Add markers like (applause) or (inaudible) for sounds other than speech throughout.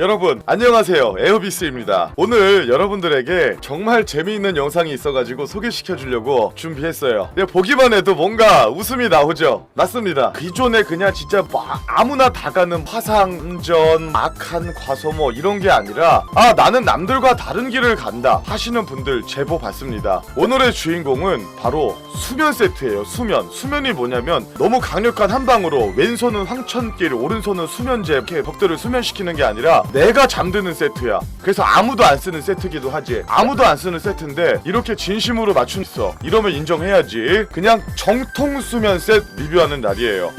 여러분 안녕하세요. 에어비스입니다. 오늘 여러분들에게 정말 재미있는 영상이 있어가지고 소개시켜 주려고 준비했어요. 보기만 해도 뭔가 웃음이 나오죠? 맞습니다. 기존에 그냥 진짜 막 아무나 다 가는 화상전 악한 과소 모 이런 게 아니라 아 나는 남들과 다른 길을 간다 하시는 분들 제보 받습니다. 오늘의 주인공은 바로 수면 세트예요 수면. 수면이 뭐냐면 너무 강력한 한 방으로 왼손은 황천길 오른손은 수면제 이렇게 벽들을 수면시키는 게 아니라 내가 잠드는 세트야. 그래서 아무도 안 쓰는 세트기도 하지. 아무도 안 쓰는 세트인데 이렇게 진심으로 맞춤 있어. 이러면 인정해야지. 그냥 정통 수면 셋 리뷰하는 날이에요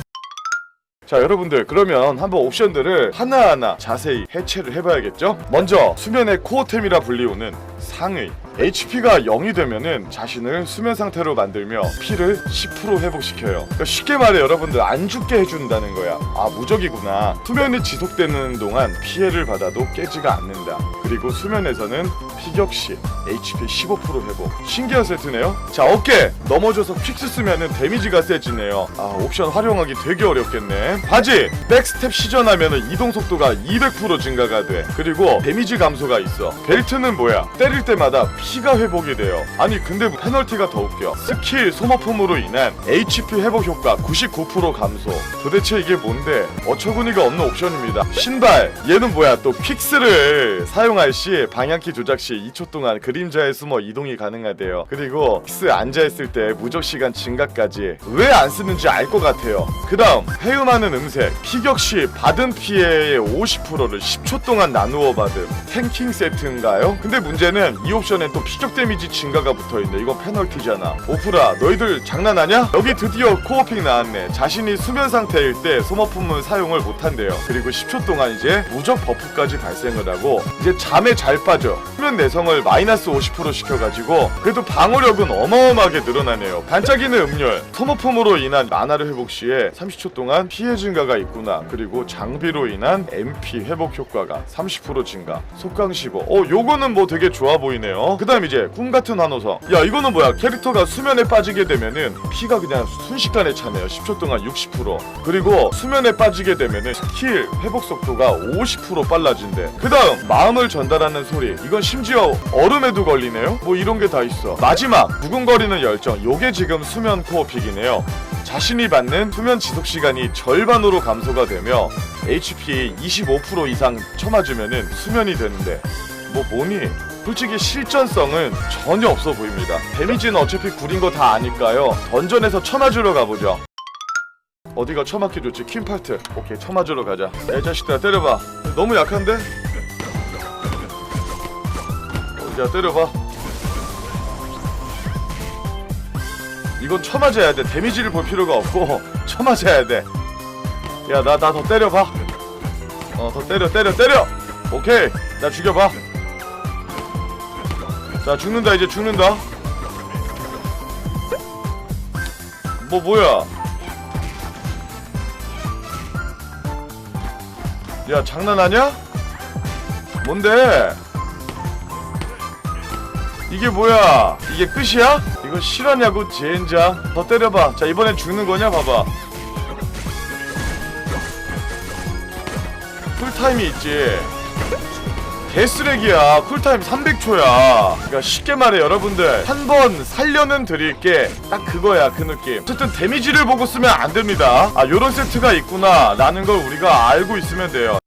자 여러분들 그러면 한번 옵션들을 하나하나 자세히 해체를 해봐야겠죠? 먼저 수면의 코어템이라 불리우는 상의. HP가 0이 되면은 자신을 수면 상태로 만들며 피를 10% 회복시켜요. 그러니까 쉽게 말해 여러분들 안 죽게 해준다는 거야. 아 무적이구나. 수면이 지속되는 동안 피해를 받아도 깨지가 않는다. 그리고 수면에서는 피격 시 HP 15% 회복. 신기한 세트네요. 자 어깨 넘어져서 퀵스 쓰면은 데미지가 세지네요. 아 옵션 활용하기 되게 어렵겠네. 바지 백스텝 시전하면은 이동 속도가 200% 증가가 돼. 그리고 데미지 감소가 있어. 벨트는 뭐야? 때릴 때마다 피가 회복이 돼요. 아니 근데 페널티가 더 웃겨. 스킬 소모품으로 인한 HP 회복 효과 99% 감소. 도대체 이게 뭔데? 어처구니가 없는 옵션입니다. 신발 얘는 뭐야? 또 퀵스를 사용할 시 방향키 조작 시 2초 동안 그림자에 숨어 이동이 가능하대요. 그리고 퀵스 앉아있을 때 무적 시간 증가까지 왜 안 쓰는지 알 것 같아요. 그 다음 회음하는 음색 피격 시 받은 피해의 50%를 10초 동안 나누어 받음 탱킹 세트인가요? 근데 문제는 이 옵션엔 또 피격 데미지 증가가 붙어있네. 이건 페널티잖아. 오프라 너희들 장난하냐? 여기 드디어 코어픽 나왔네. 자신이 수면 상태일 때 소모품을 사용을 못한대요. 그리고 10초 동안 이제 무적 버프까지 발생을 하고 이제 잠에 잘 빠져. 수면 내성을 마이너스 50% 시켜가지고 그래도 방어력은 어마어마하게 늘어나네요. 반짝이는 음열 소모품으로 인한 만화를 회복 시에 30초 동안 피해 증가가 있구나. 그리고 장비로 인한 MP 회복 효과가 30% 증가. 속강 15 어 요거는 뭐 되게 좋아 보이네요. 그 다음 이제 꿈 같은 환호성. 야 이거는 뭐야? 캐릭터가 수면에 빠지게 되면은 피가 그냥 순식간에 차네요. 10초 동안 60% 그리고 수면에 빠지게 되면은 스킬 회복 속도가 50% 빨라진대. 그 다음 마음을 전달하는 소리. 이건 심지어 얼음에도 걸리네요 뭐 이런 게 다 있어 마지막 두근거리는 열정 요게 지금 수면 코어 픽이네요 자신이 받는 수면 지속 시간이 절반으로 감소가 되며 HP 25% 이상 쳐맞으면은 수면이 되는데 뭐 뭐니? 솔직히 실전성은 전혀 없어 보입니다. 데미지는 어차피 구린 거 다 아니까요. 던전에서 쳐맞으러 가보죠. 어디가 쳐맞기 좋지? 퀸팔트. 오케이, 쳐맞으러 가자. 야, 이 자식들아 때려봐. 너무 약한데? 야, 때려봐. 이건 쳐맞아야 돼. 데미지를 볼 필요가 없고 (laughs) 쳐맞아야 돼. 야, 나 나 더 때려봐. 어, 더 때려, 때려, 때려. 오케이, 나 죽여봐. 자, 죽는다 이제 죽는다. 뭐 뭐야? 야, 장난하냐? 뭔데? 이게 뭐야? 이게 끝이야? 이거 실화냐고 젠장 더 때려봐. 자 이번엔 죽는 거냐? 봐봐. 쿨타임이 있지. 개쓰레기야. 쿨타임 300초야. 그러니까 쉽게 말해 여러분들. 한 번 살려는 드릴게. 딱 그거야 그 느낌. 어쨌든 데미지를 보고 쓰면 안 됩니다. 아 요런 세트가 있구나. 라는 걸 우리가 알고 있으면 돼요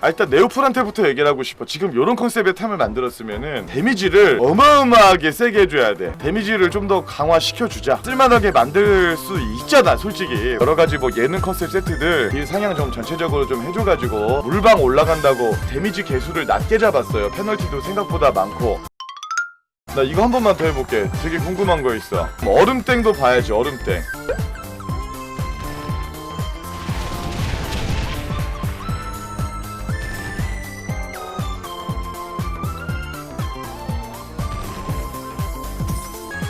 아 일단 네오플한테부터 얘기를 하고 싶어. 지금 요런 컨셉의 템을 만들었으면은 데미지를 어마어마하게 세게 해줘야 돼. 데미지를 좀 더 강화시켜주자. 쓸만하게 만들 수 있잖아 솔직히. 여러가지 뭐 예능 컨셉 세트들 이 상향 좀 전체적으로 좀 해줘가지고 물방 올라간다고 데미지 개수를 낮게 잡았어요. 페널티도 생각보다 많고. 나 이거 한 번만 더 해볼게. 되게 궁금한 거 있어. 뭐 얼음땡도 봐야지 얼음땡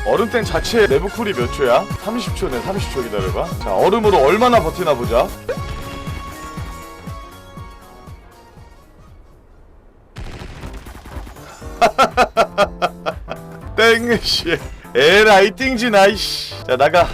얼음땡 자체 내부 쿨이 몇 초야? 30초네 30초 기다려봐. 자 얼음으로 얼마나 버티나 보자. (laughs) 땡씨. 에라이 띵지 나 이씨. 자 나가